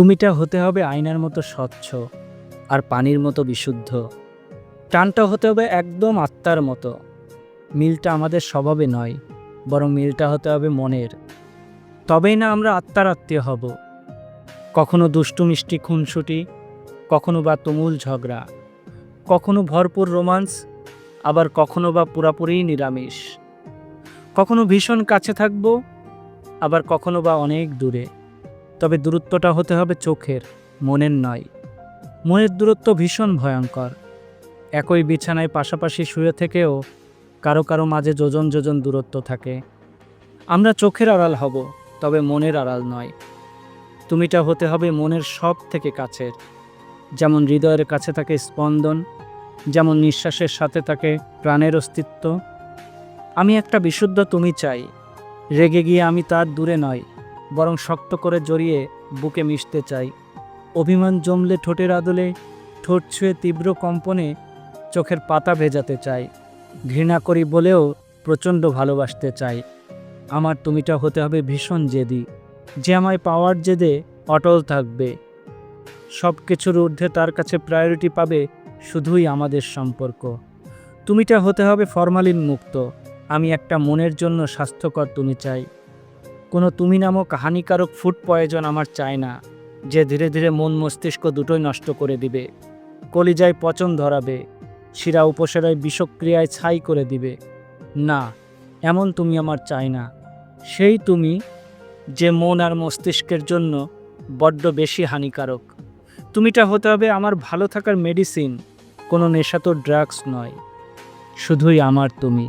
তুমিটা হতে হবে আয়নার মতো স্বচ্ছ আর পানির মতো বিশুদ্ধ। টানটা হতে হবে একদম আত্মার মতো। মিলটা আমাদের স্বভাবে নয়, বরং মিলটা হতে হবে মনের। তবেই না আমরা আত্মার আত্মীয় হব। কখনো দুষ্টু মিষ্টি খুনসুটি, কখনো বা তুমুল ঝগড়া, কখনো ভরপুর রোমান্স, আবার কখনো বা পুরাপুরি নিরামিষ। কখনো ভীষণ কাছে থাকব, আবার কখনো বা অনেক দূরে। তবে দূরত্বটা হতে হবে চোখের, মনের নয়। মনের দূরত্ব ভীষণ ভয়ঙ্কর। একই বিছানায় পাশাপাশি শুয়ে থেকেও কারও কারও মাঝে যোজন যোজন দূরত্ব থাকে। আমরা চোখের আড়াল হব, তবে মনের আড়াল নয়। তুমিটা হতে হবে মনের সব থেকে কাছের। যেমন হৃদয়ের কাছে থাকে স্পন্দন, যেমন নিঃশ্বাসের সাথে থাকে প্রাণের অস্তিত্ব। আমি একটা বিশুদ্ধ তুমি চাই। রেগে গিয়ে আমি তার দূরে নয়। বরং শক্ত করে জড়িয়ে বুকে মিশতে চাই। অভিমান জমলে ঠোঁটের আদলে ঠোঁট ছুঁয়ে তীব্র কম্পনে চোখের পাতা ভেজাতে চাই। ঘৃণা করি বলেও প্রচণ্ড ভালোবাসতে চাই। আমার তুমিটা হতে হবে ভীষণ জেদি। যে আমায় পাওয়ার জেদে অটল থাকবে। সব কিছুর ঊর্ধ্বে তার কাছে প্রায়োরিটি পাবে শুধুই আমাদের সম্পর্ক। তুমিটা হতে হবে ফরমালিন মুক্ত। আমি একটা মনের জন্য স্বাস্থ্যকর তুমি চাই। কোনো তুমি নামক হানিকারক ফুড পয়জন আমার চাই না, যে ধীরে ধীরে মন মস্তিষ্ক দুটোই নষ্ট করে দিবে। কলিজায় পচন ধরাবে, শিরা উপসেরায় বিষক্রিয়ায় ছাই করে দিবে। না, এমন তুমি আমার চাই না। সেই তুমি, যে মন আর মস্তিষ্কের জন্য বড্ড বেশি হানিকারক। তুমিটা হতে হবে আমার ভালো থাকার মেডিসিন, কোনো নেশাতো ড্রাগস নয়। শুধুই আমার তুমি।